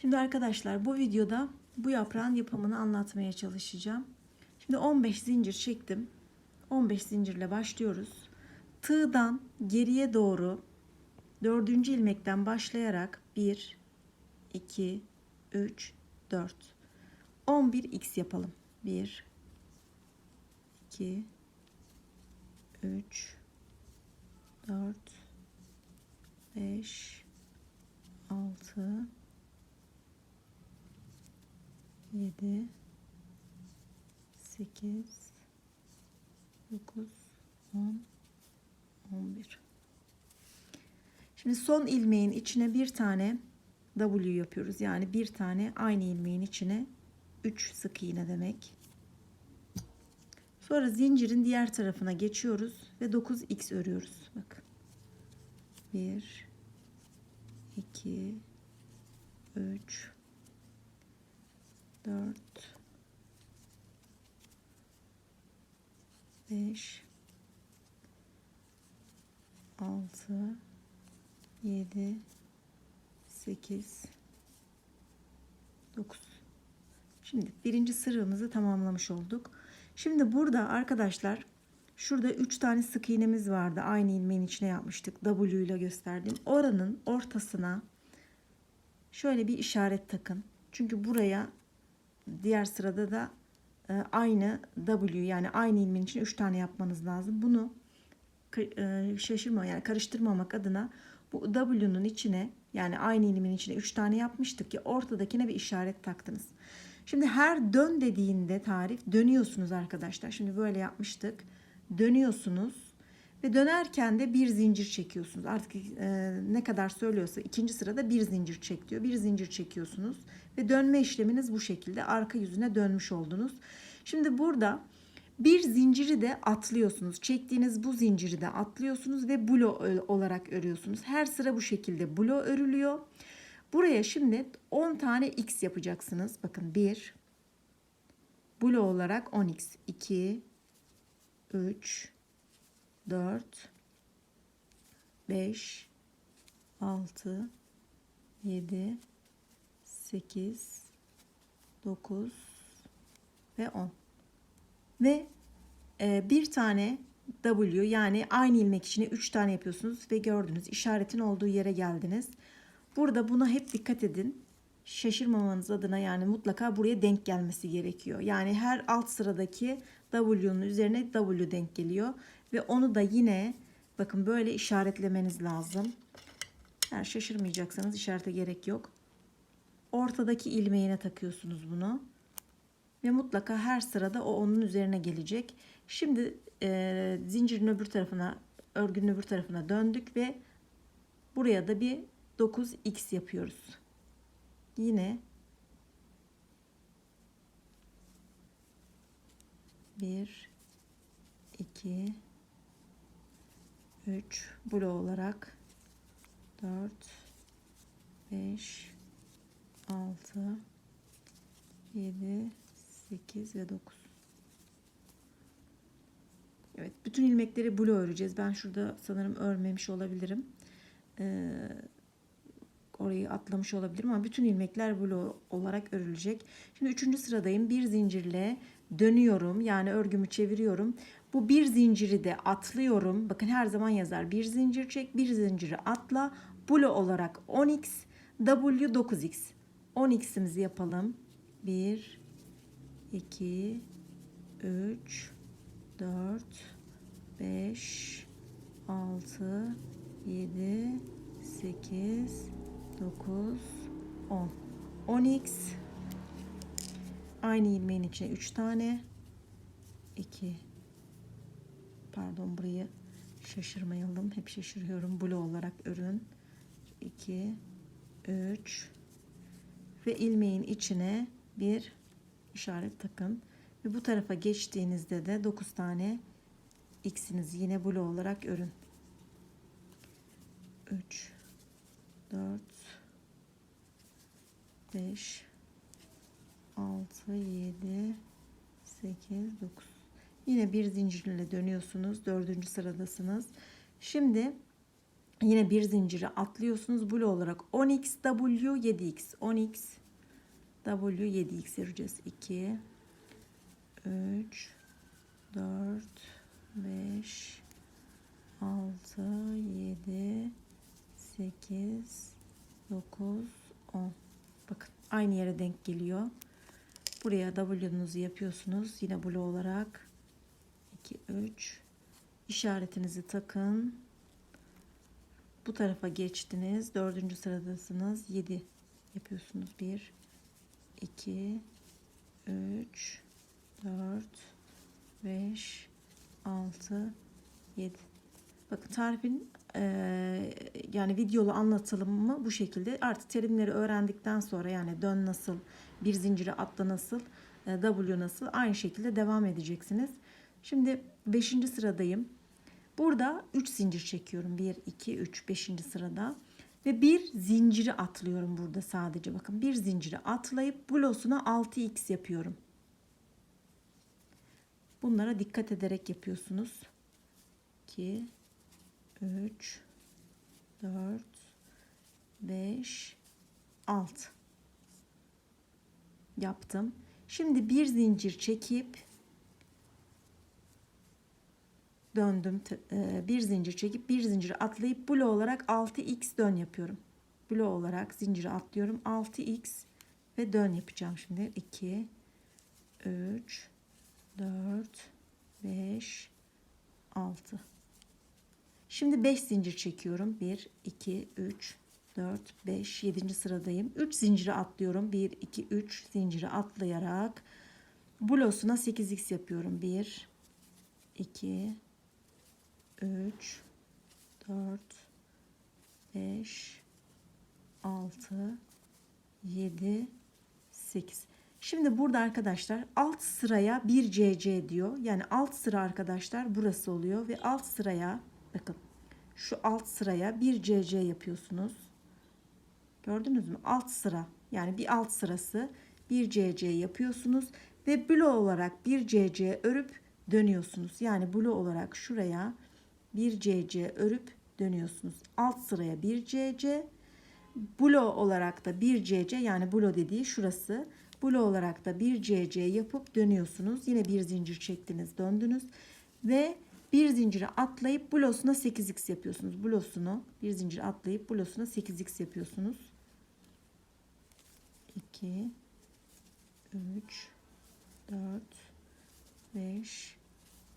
Şimdi arkadaşlar bu videoda bu yaprağın yapımını anlatmaya çalışacağım. Şimdi 15 zincir çektim. 15 zincirle başlıyoruz. Tığdan geriye doğru 4. ilmekten başlayarak 1 2 3 4 11 x yapalım. 1 2 3 4 5 6 7 8 9 10 11 Şimdi son ilmeğin içine bir tane W yapıyoruz. Yani bir tane aynı ilmeğin içine 3 sık iğne demek. Sonra zincirin diğer tarafına geçiyoruz ve 9x örüyoruz. Bakın. 1 2 3 4 5 6 7 8 9 Şimdi birinci sırrımızı tamamlamış olduk. Şimdi burada arkadaşlar şurada 3 tane sık iğnemiz vardı. Aynı ilmeğin içine yapmıştık. W ile gösterdim. Oranın ortasına şöyle bir işaret takın. Çünkü buraya diğer sırada da e, aynı W yani aynı ilmeğin için 3 tane yapmanız lazım. Bunu e, şaşırma yani karıştırmamak adına bu W'nun içine yani aynı ilmeğin içine 3 tane yapmıştık ki ortadakine bir işaret taktınız. Şimdi her dön dediğinde tarif dönüyorsunuz arkadaşlar. Şimdi böyle yapmıştık. Dönüyorsunuz ve dönerken de bir zincir çekiyorsunuz. Artık e, ne kadar söylüyorsa ikinci sırada bir zincir çek diyor. Bir zincir çekiyorsunuz ve dönme işleminiz bu şekilde arka yüzüne dönmüş oldunuz. Şimdi burada bir zinciri de atlıyorsunuz. Çektiğiniz bu zinciri de atlıyorsunuz ve blo olarak örüyorsunuz. Her sıra bu şekilde blo örülüyor. Buraya şimdi 10 tane x yapacaksınız. Bakın 1 blo olarak 10x 2 3 4 5 6 7 8 9 ve 10 ve e, bir tane W yani aynı ilmek içine 3 tane yapıyorsunuz ve gördünüz işaretin olduğu yere geldiniz. Burada buna hep dikkat edin. Şaşırmamanız adına yani mutlaka buraya denk gelmesi gerekiyor. Yani her alt sıradaki W'nun üzerine W denk geliyor. Ve onu da yine bakın böyle işaretlemeniz lazım. Yani şaşırmayacaksanız işarete gerek yok. Ortadaki ilmeğine takıyorsunuz bunu. Ve mutlaka her sırada o onun üzerine gelecek. Şimdi e, zincirin öbür tarafına, örgünün öbür tarafına döndük ve buraya da bir 9x yapıyoruz. Yine bir, iki, üç blok olarak dört, beş, altı, yedi, 8 ve 9. Evet, bütün ilmekleri blue öreceğiz. Ben şurada sanırım örmemiş olabilirim. Ee, orayı atlamış olabilirim ama bütün ilmekler blue olarak örülecek. Şimdi üçüncü sıradayım. Bir zincirle dönüyorum. Yani örgümü çeviriyorum. Bu bir zinciri de atlıyorum. Bakın her zaman yazar. Bir zincir çek, bir zinciri atla. Blue olarak 10x, W 9x. 10x'imizi yapalım. 1 2 3 4 5 6 7 8 9 10 10x aynı ilmeğin içine 3 tane. 2 pardon burayı şaşırmayalım. Hep şaşırıyorum. Blue olarak örün. 2 3 ve ilmeğin içine bir işaret takın. Ve bu tarafa geçtiğinizde de 9 tane x'inizi yine blok olarak örün. 3 4 5 6 7 8 9 Yine bir zincirle dönüyorsunuz. Dördüncü sıradasınız. Şimdi Yine bir zinciri atlıyorsunuz. Blue olarak 10x W 7x 10x W 7x öreceğiz. 2 3 4 5 6 7 8 9 10 bakın aynı yere denk geliyor. Buraya W'nuzu yapıyorsunuz. Yine blue olarak. 2 3 işaretinizi takın bu tarafa geçtiniz dördüncü sıradasınız 7 yapıyorsunuz 1 2 3 4 5 6 7 Bakın tarifin e, yani videolu anlatılımı bu şekilde. Artık terimleri öğrendikten sonra yani dön nasıl, bir zinciri atla nasıl, e, W nasıl aynı şekilde devam edeceksiniz. Şimdi 5. sıradayım. Burada 3 zincir çekiyorum. 1, 2, 3, 5. sırada. Ve bir zinciri atlıyorum burada sadece. Bakın bir zinciri atlayıp blosuna 6x yapıyorum. Bunlara dikkat ederek yapıyorsunuz. 2, 3 4 5 6 yaptım. Şimdi bir zincir çekip döndüm. e, Bir zincir çekip bir zinciri atlayıp blok olarak 6x dön yapıyorum. Blok olarak zinciri atlıyorum. 6x ve dön yapacağım şimdi. 2 3 4 5 6 Şimdi 5 zincir çekiyorum. 1, 2, 3, 4, 5, 7. sıradayım. 3 zinciri atlıyorum. 1, 2, 3 zinciri atlayarak blosuna 8x yapıyorum. 1, 2, 3, 4, 5, 6, 7, 8. Şimdi burada arkadaşlar alt sıraya bir CC diyor. Yani alt sıra arkadaşlar burası oluyor ve alt sıraya Bakın şu alt sıraya bir CC yapıyorsunuz. Gördünüz mü? Alt sıra yani bir alt sırası bir CC yapıyorsunuz ve blok olarak bir CC örüp dönüyorsunuz. Yani blok olarak şuraya bir CC örüp dönüyorsunuz. Alt sıraya bir CC blok olarak da bir CC yani blok dediği şurası. Blok olarak da bir CC yapıp dönüyorsunuz. Yine bir zincir çektiniz, döndünüz ve bir zinciri atlayıp blosuna 8x yapıyorsunuz. Blosunu bir zincir atlayıp blosuna 8x yapıyorsunuz. 2 3 4 5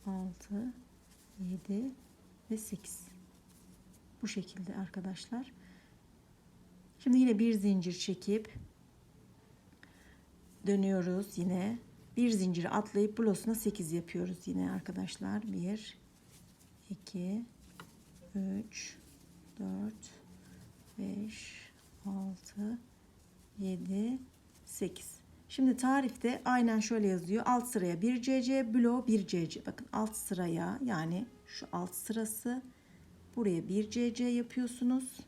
6 7 ve 8 bu şekilde arkadaşlar. Şimdi yine bir zincir çekip dönüyoruz yine. Bir zinciri atlayıp blosuna 8 yapıyoruz yine arkadaşlar. 1 2 3 4 5 6 7 8 Şimdi tarifte aynen şöyle yazıyor. Alt sıraya 1 CC, blo 1 CC. Bakın alt sıraya yani şu alt sırası buraya 1 CC yapıyorsunuz.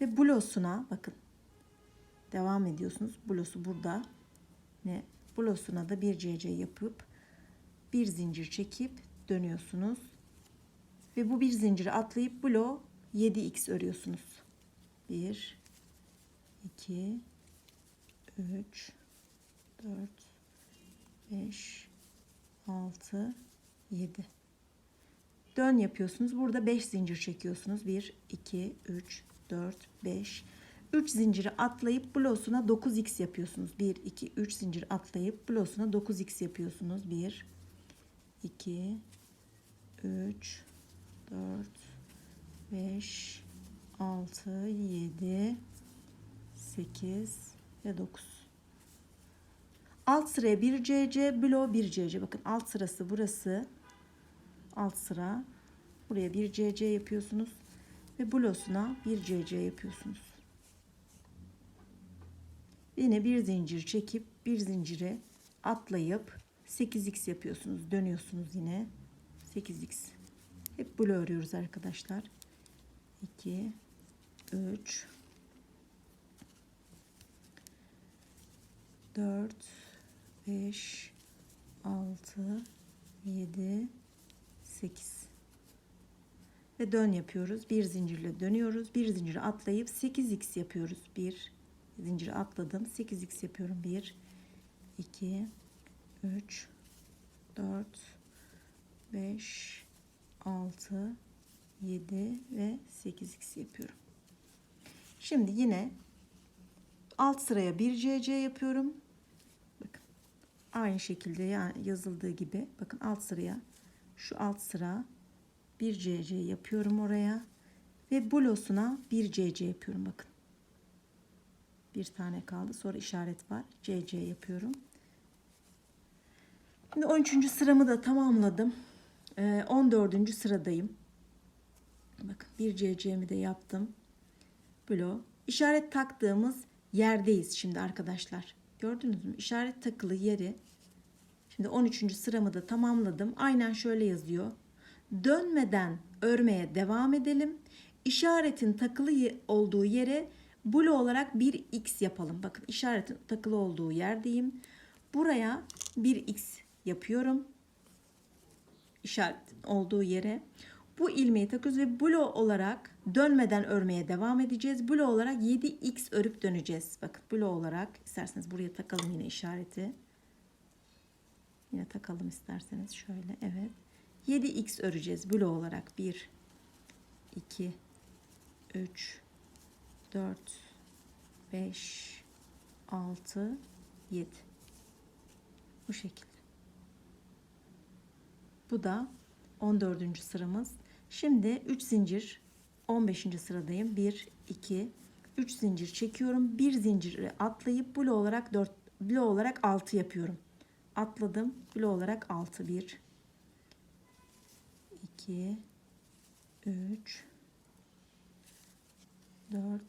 Ve blosuna bakın devam ediyorsunuz. Blosu burada. Ne blosuna da 1 CC yapıp bir zincir çekip dönüyorsunuz. Ve bu bir zinciri atlayıp blok 7x örüyorsunuz. 1 2 3 4 5 6 7 Dön yapıyorsunuz. Burada 5 zincir çekiyorsunuz. 1 2 3 4 5 3 zinciri atlayıp blosuna 9x yapıyorsunuz. 1 2 3 zincir atlayıp blosuna 9x yapıyorsunuz. 1 2 3 4 5 6 7 8 ve 9 alt sıraya bir CC blo bir CC bakın alt sırası burası alt sıra. Buraya bir CC yapıyorsunuz ve blosuna bir CC yapıyorsunuz. Yine bir zincir çekip bir zincire atlayıp 8x yapıyorsunuz. Dönüyorsunuz yine. 8x hep böyle örüyoruz arkadaşlar. 2 3 4 5 6 7 8 ve dön yapıyoruz. Bir zincirle dönüyoruz. Bir zinciri atlayıp 8x yapıyoruz. Bir zinciri atladım. 8x yapıyorum. 1 2 3 4 5 6 7 ve 8x yapıyorum. Şimdi yine alt sıraya bir CC yapıyorum. Bakın aynı şekilde yani yazıldığı gibi bakın alt sıraya şu alt sıra bir CC yapıyorum oraya ve blosuna bir CC yapıyorum bakın. Bir tane kaldı. Sonra işaret var. CC yapıyorum. Şimdi 13. sıramı da tamamladım. Ee, 14. sıradayım. Bakın bir CC'mi de yaptım. Blo. İşaret taktığımız yerdeyiz şimdi arkadaşlar. Gördünüz mü? İşaret takılı yeri. Şimdi 13. sıramı da tamamladım. Aynen şöyle yazıyor. Dönmeden örmeye devam edelim. İşaretin takılı olduğu yere blo olarak bir x yapalım. Bakın işaretin takılı olduğu yerdeyim. Buraya bir x yapıyorum. İşaret olduğu yere. Bu ilmeği takıyoruz ve blo olarak dönmeden örmeye devam edeceğiz. Blo olarak 7x örüp döneceğiz. Bakın blo olarak isterseniz buraya takalım yine işareti. Yine takalım isterseniz şöyle evet. 7x öreceğiz blo olarak 1 2 3 4 5 6 7 bu şekilde. Bu da 14. sıramız. Şimdi 3 zincir 15. sıradayım. 1 2 3 zincir çekiyorum. 1 zinciri atlayıp blo olarak 4 blo olarak 6 yapıyorum. Atladım. Blo olarak 6 1 2 3 4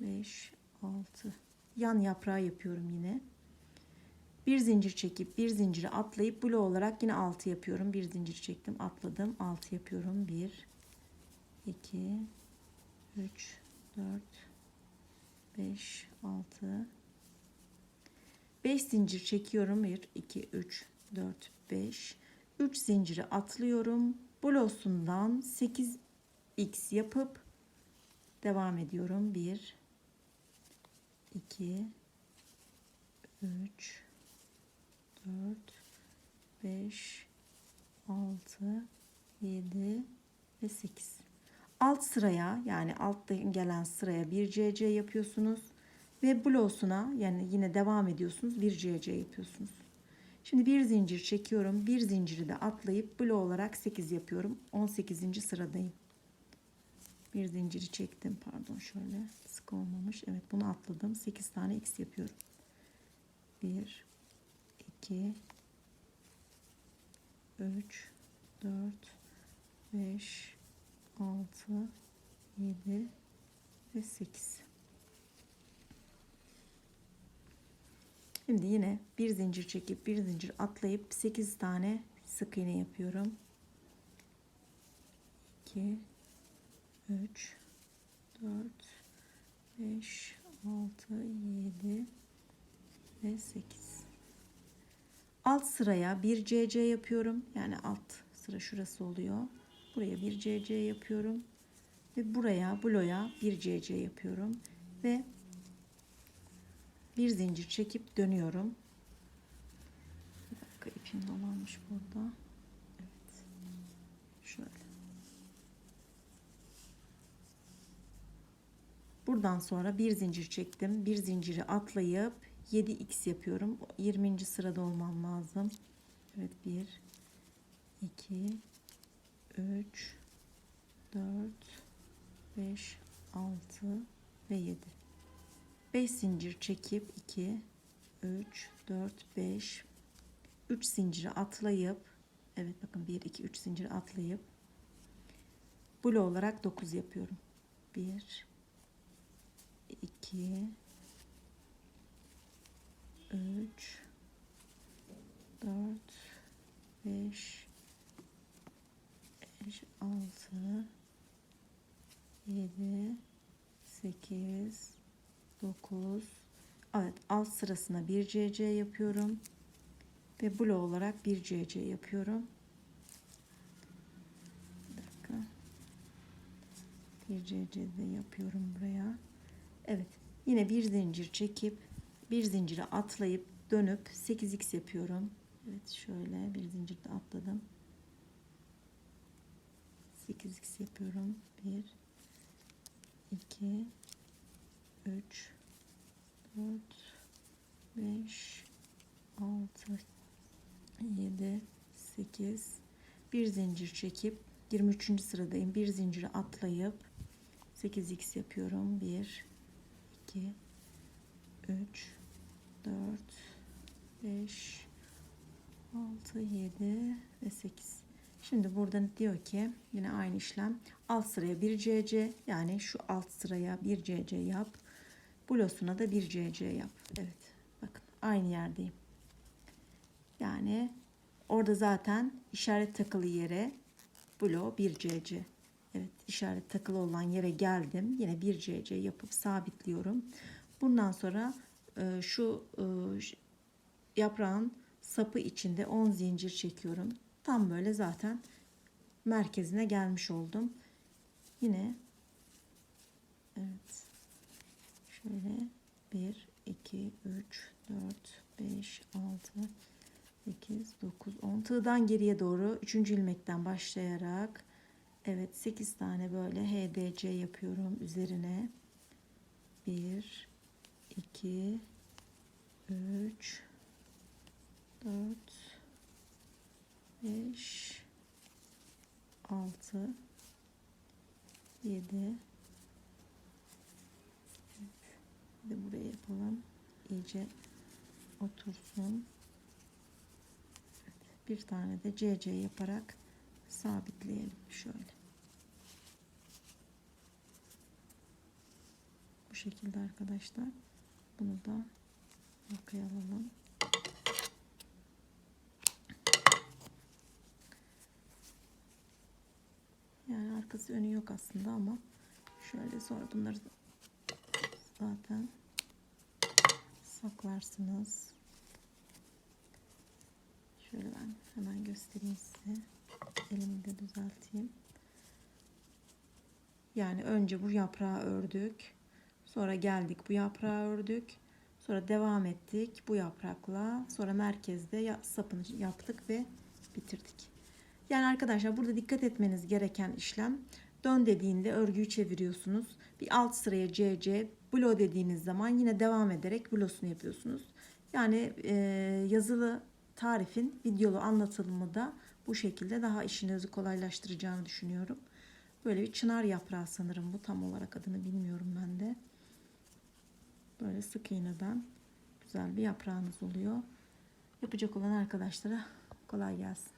5 6 yan yaprağı yapıyorum yine. Bir zincir çekip bir zinciri atlayıp blo olarak yine 6 yapıyorum. Bir zincir çektim, atladım, 6 yapıyorum. 1 2 3 4 5 6 5 zincir çekiyorum. 1 2 3 4 5 3 zinciri atlıyorum. Blosundan 8x yapıp devam ediyorum. 1 2 3 4 5 6 7 ve 8 alt sıraya yani altta gelen sıraya bir CC yapıyorsunuz ve blosuna yani yine devam ediyorsunuz bir CC yapıyorsunuz. Şimdi bir zincir çekiyorum. Bir zinciri de atlayıp blo olarak 8 yapıyorum. 18. sıradayım. Bir zinciri çektim. Pardon şöyle sık olmamış. Evet bunu atladım. 8 tane x yapıyorum. 1 2 3 4 5 6 7 ve 8 Şimdi yine bir zincir çekip bir zincir atlayıp 8 tane sık iğne yapıyorum. 2 3 4 5 6 7 ve 8 alt sıraya bir CC yapıyorum. Yani alt sıra şurası oluyor. Buraya bir CC yapıyorum. Ve buraya bloya bir CC yapıyorum. Ve bir zincir çekip dönüyorum. Bir dakika ipim dolanmış burada. Evet. Şöyle. Buradan sonra bir zincir çektim. Bir zinciri atlayıp 7x yapıyorum. 20. sırada olmam lazım. Evet 1 2 3 4 5 6 ve 7. 5 zincir çekip 2 3 4 5 3 zinciri atlayıp evet bakın 1 2 3 zinciri atlayıp blo olarak 9 yapıyorum. 1 2 3 4 5 5 6 7 8 9 Evet alt sırasına bir CC yapıyorum ve blo olarak bir CC yapıyorum. Bir CC de yapıyorum buraya. Evet. Yine bir zincir çekip bir zincire atlayıp dönüp 8x yapıyorum. Evet şöyle bir zincir de atladım. 8x yapıyorum. 1 2 3 4 5 6 7 8 bir zincir çekip 23. sıradayım. Bir zinciri atlayıp 8x yapıyorum. 1 2 3 4 5 6 7 ve 8. Şimdi burada diyor ki yine aynı işlem. Alt sıraya bir CC yani şu alt sıraya bir CC yap. Blosuna da bir CC yap. Evet. Bakın aynı yerdeyim. Yani orada zaten işaret takılı yere blo 1 CC. Evet işaret takılı olan yere geldim. Yine 1 CC yapıp sabitliyorum. Bundan sonra e, şu e, yaprağın sapı içinde 10 zincir çekiyorum. Tam böyle zaten merkezine gelmiş oldum. Yine evet şöyle 1 2 3 4 5 6 8 9 10 tığdan geriye doğru 3. ilmekten başlayarak evet 8 tane böyle HDC yapıyorum üzerine 1 2 3 4 5 6 7 De buraya yapalım. iyice otursun. Bir tane de CC yaparak sabitleyelim şöyle. Bu şekilde arkadaşlar. Bunu da arkaya. Yani arkası önü yok aslında ama şöyle sonra bunları zaten saklarsınız. Şöyle ben hemen göstereyim size. Elimi de düzelteyim. Yani önce bu yaprağı ördük. Sonra geldik bu yaprağı ördük. Sonra devam ettik bu yaprakla. Sonra merkezde sapını yaptık ve bitirdik. Yani arkadaşlar burada dikkat etmeniz gereken işlem dön dediğinde örgüyü çeviriyorsunuz. Bir alt sıraya CC, blo dediğiniz zaman yine devam ederek blosunu yapıyorsunuz. Yani e, yazılı tarifin videolu anlatılımı da bu şekilde daha işinizi kolaylaştıracağını düşünüyorum. Böyle bir çınar yaprağı sanırım bu tam olarak adını bilmiyorum ben de. Böyle sık iğneden güzel bir yaprağınız oluyor. Yapacak olan arkadaşlara kolay gelsin.